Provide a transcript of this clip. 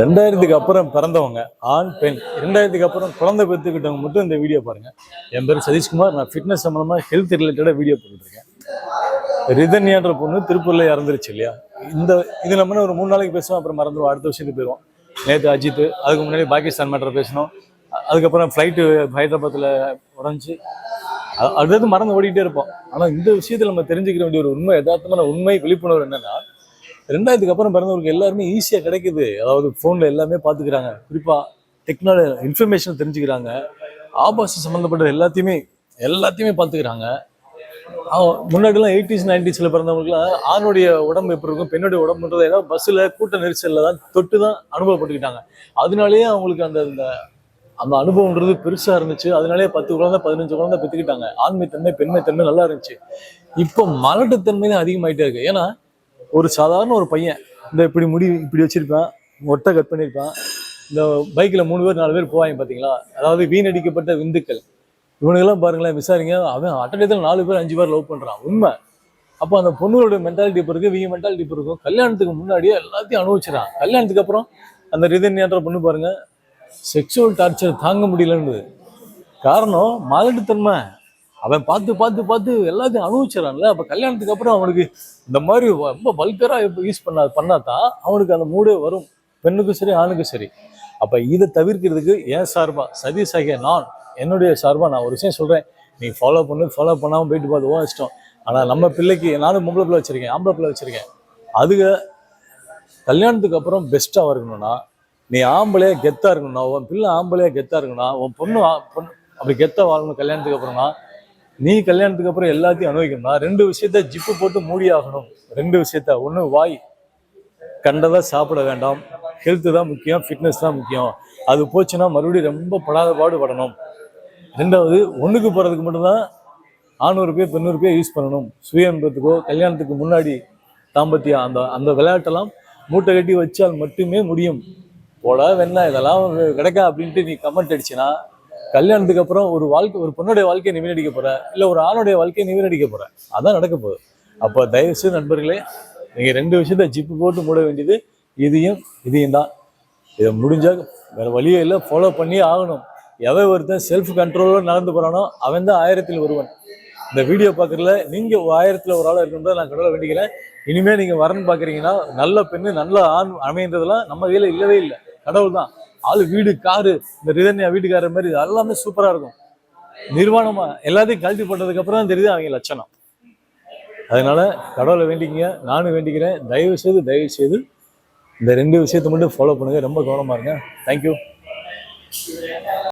ரெண்டாயிரத்துக்கு அப்புறம் பிறந்தவங்க ஆண் பெண் ரெண்டாயிரத்துக்கு அப்புறம் குழந்தை பெற்றுக்கிட்டவங்க மட்டும் இந்த வீடியோ பாருங்க. என் பேர் சதீஷ்குமார். நான் ஃபிட்னஸ் சம்மந்தமாக ஹெல்த் ரிலேட்டடாக வீடியோ போட்டுருக்கேன் ரிதன்யான்ற பொண்ணு திருப்பூரில் இறந்துருச்சு இல்லையா? இந்த இது நம்ம ஒரு மூணு நாளைக்கு பேசுவோம் அப்புறம் மறந்துடுவோம். அடுத்த வருஷத்துக்கு போயிடுவோம். நேற்று அஜித் அதுக்கு முன்னாடி பாகிஸ்தான் மேட்டர் பேசணும் அதுக்கப்புறம் ஃப்ளைட்டு ஹைதராபாத்தில் உடஞ்சி அடுத்தது மறந்து ஓடிக்கிட்டே இருப்போம். ஆனால் இந்த விஷயத்தில் நம்ம தெரிஞ்சுக்கிற வேண்டிய ஒரு உண்மை யதார்த்தமான உண்மை விழிப்புணர்வு என்னன்னா ரெண்டாயிரத்துக்கு அப்புறம் பிறந்தவருக்கு எல்லாருமே ஈஸியாக கிடைக்குது. அதாவது ஃபோனில் எல்லாமே பார்த்துக்கிறாங்க. குறிப்பாக டெக்னாலஜி இன்ஃபர்மேஷன் தெரிஞ்சுக்கிறாங்க. ஆபாசம் சம்மந்தப்பட்ட எல்லாத்தையுமே எல்லாத்தையுமே பார்த்துக்கிறாங்க. முன்னாடிலாம் எயிட்டிஸ் நைன்டிஸில் பிறந்தவங்களுக்குலாம் ஆணுடைய உடம்பு எப்படி இருக்கும் பெண்ணுடைய உடம்புன்றது ஏதாவது பஸ்ஸில் கூட்ட நெரிசலில் தான் தொட்டு தான் அனுபவப்பட்டுக்கிட்டாங்க. அதனாலேயே அவங்களுக்கு அந்த அந்த அந்த அனுபவம்ன்றது பெருசாக இருந்துச்சு. அதனாலேயே பத்து குழந்தை பதினஞ்சு குழந்தை பெற்றுக்கிட்டாங்க ஆண்மைத்தன்மை பெண்மைத்தன்மை நல்லா இருந்துச்சு. இப்போ மலட்டுத்தன்மை தான் அதிகமாயிட்டே இருக்கு. ஏன்னா ஒரு சாதாரண ஒரு பையன் இந்த இப்படி முடி இப்படி வச்சுருப்பேன் ஒட்டை கட் பண்ணியிருப்பான் இந்த பைக்கில் மூணு பேர் நாலு பேர் போவாங்க பார்த்தீங்களா அதாவது வீணடிக்கப்பட்ட விந்துக்கள். இவனுக்கெல்லாம் பாருங்களேன் விசாரிங்க அவன் அட்டடத்தில் நாலு பேர் அஞ்சு பேர் லவ் பண்ணுறான் உண்மை. அப்போ அந்த பொண்ணுகளோட மென்டாலிட்டி இப்போ இருக்குது இவங்க மென்டாலிட்டி இப்போ இருக்கும்? கல்யாணத்துக்கு முன்னாடியே எல்லாத்தையும் அனுபவிச்சிடான் கல்யாணத்துக்கு அப்புறம் அந்த ரிதன்யான்ற பொண்ணு பாருங்கள் செக்ஷுவல் டார்ச்சர் தாங்க முடியலன்னு காரணம் மாலட்டுத்தன்மை. அவன் பார்த்து பார்த்து பார்த்து எல்லாத்தையும் அனுபவிச்சிடறான்ல. அப்போ கல்யாணத்துக்கு அப்புறம் அவனுக்கு இந்த மாதிரி ரொம்ப பல்கராக யூஸ் பண்ணா பண்ணாதான் அவனுக்கு அந்த மூடே வரும். பெண்ணுக்கும் சரி ஆணுக்கும் சரி. அப்போ இதை தவிர்க்கிறதுக்கு ஏன் சார்பாக சதீஷ் ஆகிய நான் என்னுடைய சார்பாக நான் ஒரு விஷயம் சொல்கிறேன் நீ ஃபாலோ பண்ணு ஃபாலோ பண்ணாமல் போயிட்டு பார்த்து ஓ இஷ்டம். ஆனால் நம்ம பிள்ளைக்கு நானும் பொம்பளை பிள்ளை வச்சிருக்கேன் ஆம்பளை பிள்ளை வச்சுருக்கேன். அதுக கல்யாணத்துக்கு அப்புறம் பெஸ்ட்டாக இருக்கணும்னா நீ ஆம்பளையா கெத்தாக இருக்கணும்னா உன் பிள்ளை ஆம்பளையா கெத்தாக இருக்கணும்னா உன் பொண்ணு பொண்ணு அப்படி கெத்தாக வாழணும் கல்யாணத்துக்கு அப்புறம்னா நீ கல்யாணத்துக்கு அப்புறம் எல்லாத்தையும் அனுபவிக்கணும்னா ரெண்டு விஷயத்த ஜிப்பு போட்டு மூடி ஆகணும். ரெண்டு விஷயத்த. ஒன்று வாய். கண்டதாக சாப்பிட வேண்டாம். ஹெல்த்து தான் முக்கியம் ஃபிட்னஸ் தான் முக்கியம். அது போச்சுன்னா மறுபடியும் ரொம்ப படாத பாடுபடணும். ரெண்டாவது ஒன்றுக்கு போகிறதுக்கு மட்டும்தான் ஆணூறு பேர் பெண்ணூறு பேர் யூஸ் பண்ணணும். சுய இன்பத்துக்கோ கல்யாணத்துக்கு முன்னாடி தாம்பத்தியம் அந்த அந்த விளையாட்டெல்லாம் மூட்டை கட்டி வச்சால் மட்டுமே முடியும். போட வேணா இதெல்லாம் கிடைக்கா அப்படின்ட்டு நீ கமெண்ட் அடிச்சினா கல்யாணத்துக்கு அப்புறம் ஒரு வாழ்க்கை ஒரு பொண்ணுடைய வாழ்க்கையை நிவீனடிக்க போற இல்லை ஒரு ஆணுடைய வாழ்க்கையை நிவீனடிக்க போற. அதான் நடக்க போகுது. அப்போ தயவுசெய்து நண்பர்களே நீங்க ரெண்டு விஷயத்த ஜிப்பு போட்டு மூட வேண்டியது இதையும் இதையும் தான். இதை முடிஞ்சா வேற வழியே இல்லை ஃபாலோ பண்ணி ஆகணும். எவன் ஒருத்தன் செல்ஃப் கண்ட்ரோலில் நடந்து போறானோ அவன் தான் ஆயிரத்தில் ஒருவன். இந்த வீடியோ பார்க்கறதுல நீங்கள் ஆயிரத்தில் ஒரு ஆளாக இருக்கணும்னு நான் கடவுளை வேண்டிக்கிறேன். இனிமேல் நீங்கள் வரன்னு பார்க்குறீங்கன்னா நல்ல பெண்ணு நல்ல ஆண் அமைந்ததெல்லாம் நம்ம கையில் இல்லவே இல்லை. கடவுள் தான். ஆளு வீடு காரு இந்த ரிதன்யா வீட்டுக்காரர் மாதிரி இது எல்லாமே சூப்பரா இருக்கும். நிர்வாணமா எல்லாத்தையும் கழட்டி போட்டதுக்கு அப்புறம் தான் தெரியுது அவங்க லட்சணம். அதனால கடவுளை வேண்டிக்கங்க நானும் வேண்டிக்கிறேன். தயவு செய்து தயவு செய்து இந்த ரெண்டு விஷயத்தை மட்டும் ஃபாலோ பண்ணுங்க. ரொம்ப கவனமா இருங்க. தேங்க்யூ